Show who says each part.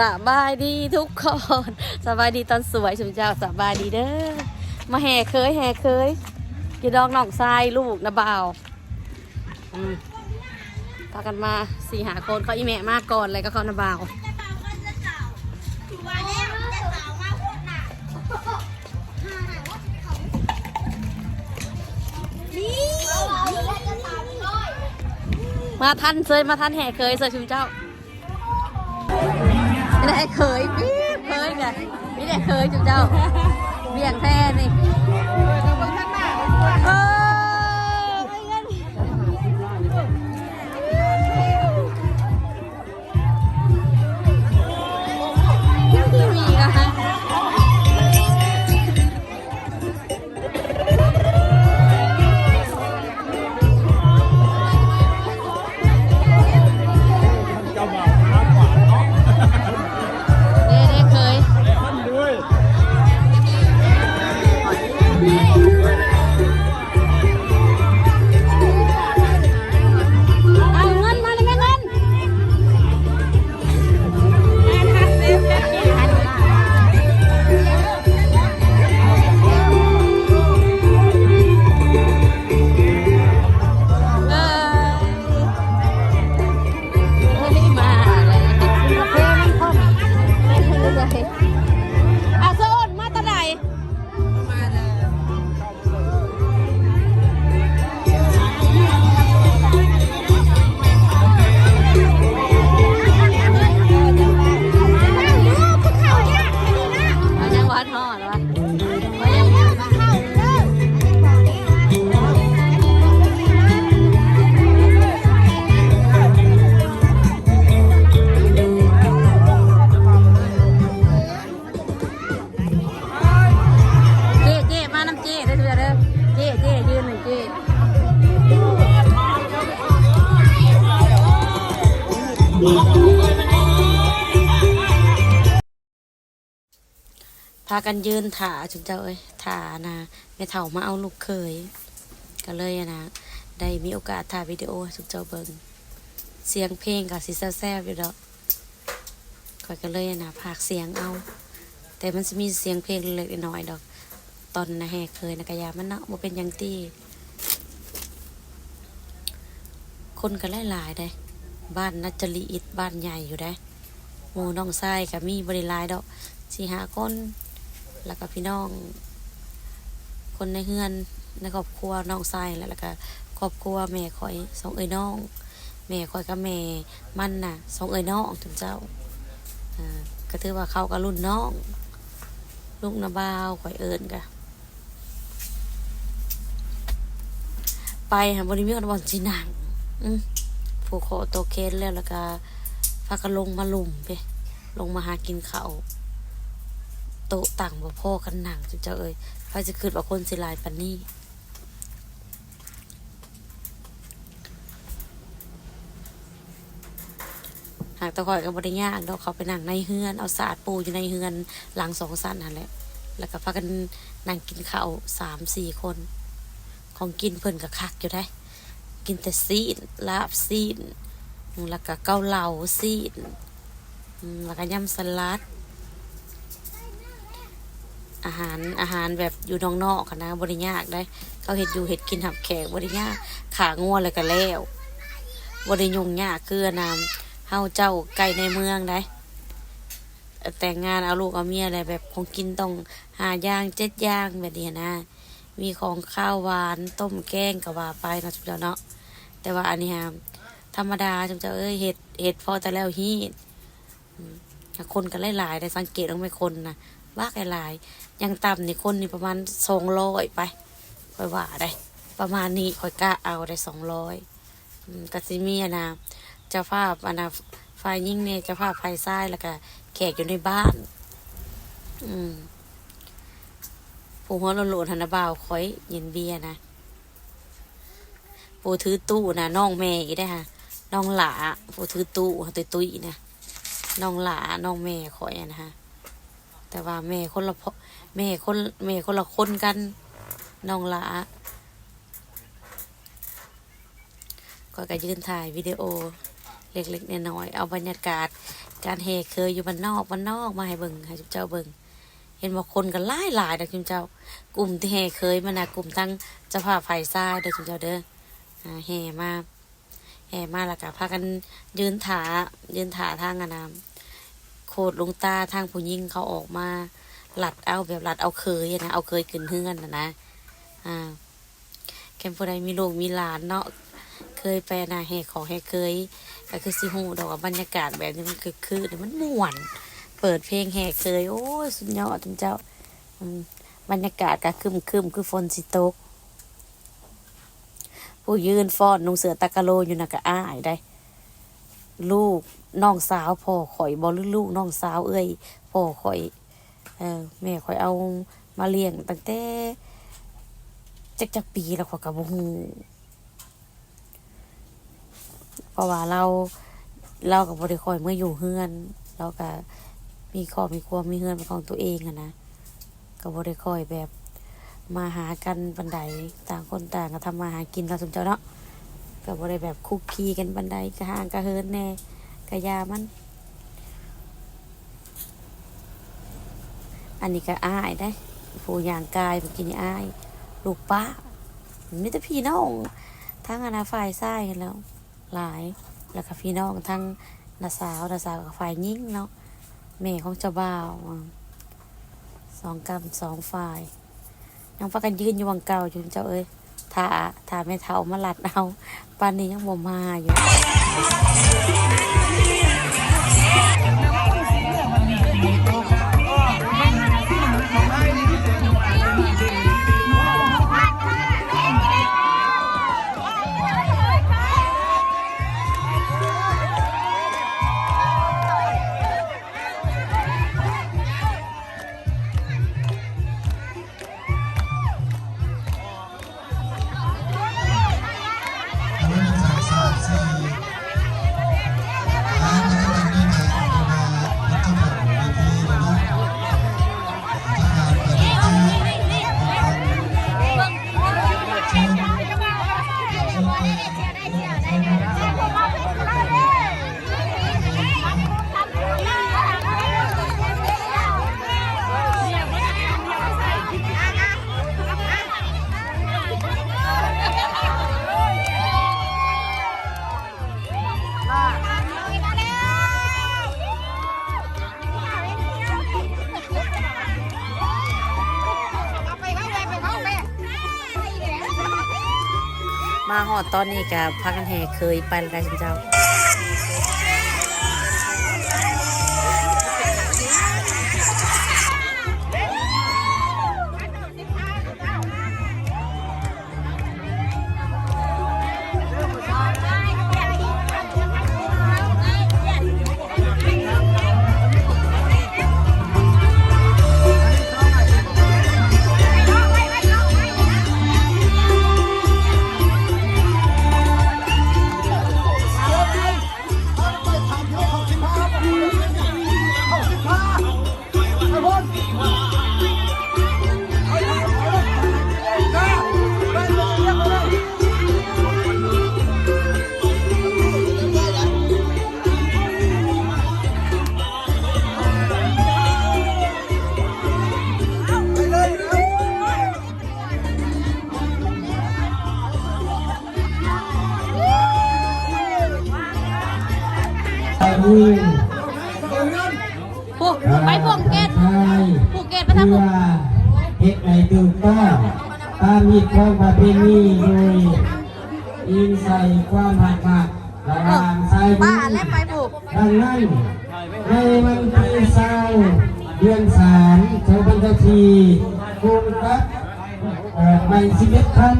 Speaker 1: สบายดีทุกคนสบายดีตอนสวยชุมเจ้าสบายดีเด้อมาแห่เคยแห่เคยกีดองน้องทรายลูกนะบ่าวอืมพากันมาสี่หาคนเขาอีแม่มากก่อนเลยก็เขานะบ่าวมาทันเคยมาทันแห่เคยเซยชุมเจ้า ไอ้เคยพี่เคยไงไม่ได้เคยชุมเจ้าเบี่ยงแท้นี่ พากันยืนถ่าจุนเจ้าเอ้ยถ่านะแม่เฒ่ามาเอาลูกเคย ก็เลยนะได้มีโอกาสถ่ายวิดีโอให้จุนเจ้าเบิงเสียงเพลงกับสีแซ่บๆอยู่ดอกข่อยก็เลยนะพากเสียงเอา แต่มันจะมีเสียงเพลงเล็กๆน้อยดอก ตอนนะแห่เคยนะกะยามันเนาะบ่เป็นยังตีคนก็หลายๆได้ บ้านนัจจรีอิดบ้านใหญ่อยู่ได้หมู่น้องทรายก็มีบริลายดอกสี่หาคนแล้วก็พี่น้อง คนในเฮือนในครอบครัวน้องทรายและแล้วก็ครอบครัวแม่คอยสองเอ้ยน้องแม่คอยกับแม่มันน่ะสองเอ้ยน้องถึงเจ้าก็ถือว่าเขากับรุ่นน้อง ลูกนาบ่าวคอยเอิญกะไปหาบริมีคนบอลจีนังอืม ผูกคอโตวเคสแล้วแล้วก็พากันลงมาลุ่มไปลงมาหากินข้าวโต๊ะต่างบ่พ่อกันหนังจุเจ้าเอ้ยพายจะคืดว่าคนสิลายปันนี่หากตะคอยกับบริยากดอกเขาไปนั่งในเฮือนเอาสาดปูอยู่ในเฮือนหลังสองสั้นนั่นแหละ แล้วก็พากันนั่งกินข้าวสามสี่คน ของกินเพิ่นก็คักอยู่ได้ กินแต่ซีนลาบซีนแล้วก็เกาเหลาซีนแล้วก็ยำสลัด อาหารอาหารแบบอยู่นอกนอกนะบริยากได้ เขาเห็ดอยู่เห็ดกินหับแขกบริยากขางัวเลยก็แล้วบริยุงยากเกลือนำเฮาเจ้าไก่ในเมืองได้ แต่งงานเอาลูกเอาเมียอะไรแบบของกินต้องหาย่างเจ็ดย่างแบบนี้นะ มีของข้าวหวานต้มแกงกับว่าไปเนาะจุ๊บเจ้าเนาะแต่ว่าอันนี้ฮะธรรมดาจุ๊บเจ้าเอ้ยเห็ดเห็ดพอแต่แล้วฮีดคนกันหลายๆได้สังเกตต้องไม่คนนะว่าหลายๆยังต่ำนี่คนนี่ประมาณสองร้อยไปค่อยว่าได้ ประมาณนี้ค่อยกล้าเอาได้สองร้อยกสิมีอะนะเจ้าภาพอนะฝ่ายยิ่งเนี่ยเจ้าภาพฝ่ายซ้ายแล้วก็แขกอยู่ในบ้าน อืม ผู้หัวโลนหันนะบ่าวคอยเย็นเบียนะผู้ถือตู้นะน้องแม่อีได้ฮะน้องหลาผู้ถือตู้ตุยตุยนะน้องหลาน้องแม่คอยนะฮะแต่ว่าแม่คนละพ่อแม่คนแม่คนละคนกันน้องหลาก็ก็ยืนถ่ายวิดีโอเล็กๆน้อยๆเอาบรรยากาศ การแห่เคยอยู่บ้านนอกบ้านนอกมาให้เบิ่งให้เจ้าเบิ่ง เห็นว่าคนกันหลายหลายเด้อจุ๊บเจ้า กลุ่มที่แห่เคยมานะกลุ่มตั้งจ้าภาพฝ่ายซ้ายเด้อจุ๊บเจ้าเด้อแห่มาแห่มาแล้วก็พากันยืนถายืนถาทางอะนะโคดลงตาทางผู้หญิงเขาออกมาหลัดเอาแบบหลัดเอาเคยนะเอาเคยขึ้นเฮือนนะนะอ่าแคมผู้ใดมีลูกมีหลานเนาะเคยไปนะแห่ของแห่เคยก็คือสิฮูดอกบรรยากาศแบบนี้มันคือคือมันม่วน เปิดเพลงแห่เคยโอ้ย สุดยอดจุ๊บเจ้าบรรยากาศก็คึมคึมคือฝนสิตก ผู้ยืนฟ้อนนุงเสือตะกะโลอยู่น่ะก็อ้ายได้ ลูกน้องสาวพ่อข่อยบอลูกน้องสาวเอ้ยพ่อข่อยเออแม่ข่อยเอามาเลี้ยงตั้งแต่จักจักปีแล้วข่อยก็บ่ฮู้เพราะว่าเราเราก็บ่ได้ค่อยเมื่ออยู่เฮือนเราก็ มีครอบมีครัวมีเฮือนเป็นของตัวเองอะนะก็บ่ได้คอยแบบ มาหากันบันไดต่างคนต่างก็ทำมาหากินเราสมเจ้าเนาะก็บ่ได้แบบคุกคีกันบันไดกระห่างกระเฮินแน่กระยามัน อันนี้ก็อ้ายได้ผู้ย่างกายเมื่อกี้นี่อ้ายลูกป้ามีแต่พี่น้องทั้งอนาฝ่ายซ้ายกันแล้ว หลายแล้วก็พี่น้องทั้งนาสาวนาสาวกับฝ่ายยิ่งเนาะ แม่ของเจ้าบ่าวสองกรรมสองฝ่ายยังพากันยืนอยู่วังเก่าอยู่เจ้าเอ้ยถ้าถ้าไม่เท่ามาหลัดเอาปานนี้ยังบ่มาอยู่ ตอนนี้กับพักกันแห่เคยไปแล้วได้ชมเจ้า
Speaker 2: ไปดู
Speaker 1: ผูกไปพวงเกต
Speaker 2: ไทย
Speaker 1: ผูกเกตไปทาง
Speaker 2: เพื่
Speaker 1: ผู
Speaker 2: อกเฮ็ดให้ถูกต้องตามมีของประเพณีโดยอิงใส่ความหักหักระหว่างสายบุ
Speaker 1: ป้า
Speaker 2: ญ
Speaker 1: และไปผูก
Speaker 2: ดังนั้นในวันที่เศร้าเดือนสามสองพันทีกุมกับออกใหม่สิบเอ็ดพัน